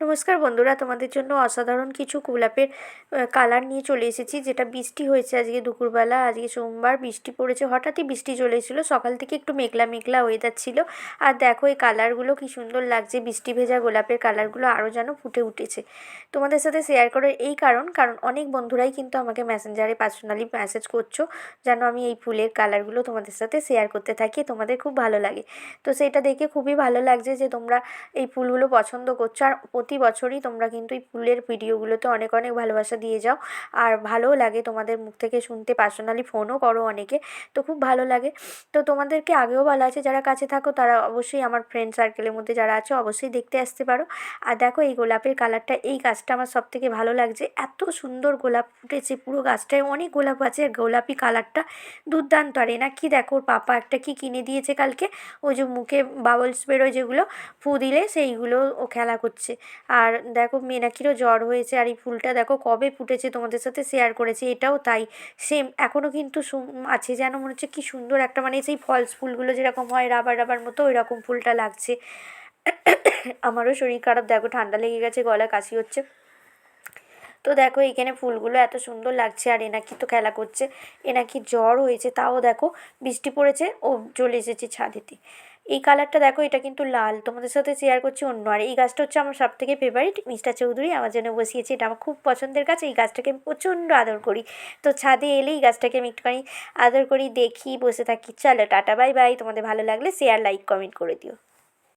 নমস্কার বন্ধুরা, তোমাদের জন্য অসাধারণ কিছু গোলাপের কালার নিয়ে চলে এসেছি, যেটা বৃষ্টি হয়েছে আজকে দুপুরবেলা। আজকে সোমবার বৃষ্টি পড়েছে, হঠাৎই বৃষ্টি চলে এসেছিল। সকাল থেকে একটু মেঘলা মেঘলা ওয়েদার ছিল। আর দেখো এই কালারগুলো কি সুন্দর লাগছে, বৃষ্টি ভেজা গোলাপের কালারগুলো আরও যেন ফুটে উঠেছে। তোমাদের সাথে শেয়ার করার এই কারণ কারণ অনেক বন্ধুরাই কিন্তু আমাকে মেসেঞ্জারে পার্সোনালি মেসেজ করছ, যেন আমি এই ফুলের কালারগুলো তোমাদের সাথে শেয়ার করতে থাকি, তোমাদের খুব ভালো লাগে। তো সেটা দেখে খুবই ভালো লাগছে যে তোমরা এই ফুলগুলো পছন্দ করছ। আর প্রতি বছরই তোমরা কিন্তু এই ফুলের ভিডিওগুলোতে অনেক অনেক ভালোবাসা দিয়ে যাও। আর ভালোও লাগে তোমাদের মুখ থেকে শুনতে। পার্সোনালি ফোনও করো অনেকে, তো খুব ভালো লাগে। তো তোমাদেরকে আগেও বলা আছে, যারা কাছে থাকো তারা অবশ্যই আমার ফ্রেন্ড সার্কেলের মধ্যে যারা আছে অবশ্যই দেখতে আসতে পারো। আর দেখো এই গোলাপের কালারটা এই গাছটা আমার সব থেকে ভালো লাগছে। এত সুন্দর গোলাপ ফুটেছে, পুরো গাছটায় অনেক গোলাপ আছে। গোলাপি কালারটা দুর্দান্ত। আর এনা কি দেখো পাপা একটা কি কিনে দিয়েছে কালকে? ওই যে মুখে বাবলস বেরোয় যেগুলো, ফু দিলে সেইগুলো ও খেলা করছে। আর দেখো মেনাকিরও জ্বর হয়েছে আর এই ফুলটা দেখো কবে ফুটেছে তোমাদের সাথে শেয়ার করেছি, এটাও তাই সেম এখনও কিন্তু আছে যেন মনে হচ্ছে কী সুন্দর একটা মানে সেই ফলস ফুলগুলো যেরকম হয় রাবার রাবার মতো ওই রকম ফুলটা লাগছে। আমারও শরীর খারাপ, দেখো ঠান্ডা লেগে গেছে, গলা কাশি হচ্ছে। তো দেখো এখানে ফুলগুলো এত সুন্দর লাগছে আর এনাকি তো খেলা করছে এনাকি জ্বর হয়েছে, তাও দেখো বৃষ্টি পড়েছে, ও চলে এসেছে ছাদেতে। এই কালারটা দেখো, এটা কিন্তু লাল। তোমাদের সাথে শেয়ার করছি অন্য। আর এই গাছটা হচ্ছে আমার সব থেকে ফেভারিট মিস্টার চৌধুরী আমার জন্য বসিয়েছে। এটা আমার খুব পছন্দের গাছ। এই গাছটাকে আমি প্রচণ্ড আদর করি। তো ছাদে এলে এই গাছটাকে আমি একটুখানি আদর করি, দেখি, বসে থাকি। চলো, টাটা বাই বাই তোমাদের ভালো লাগলে শেয়ার লাইক কমেন্ট করে দিও।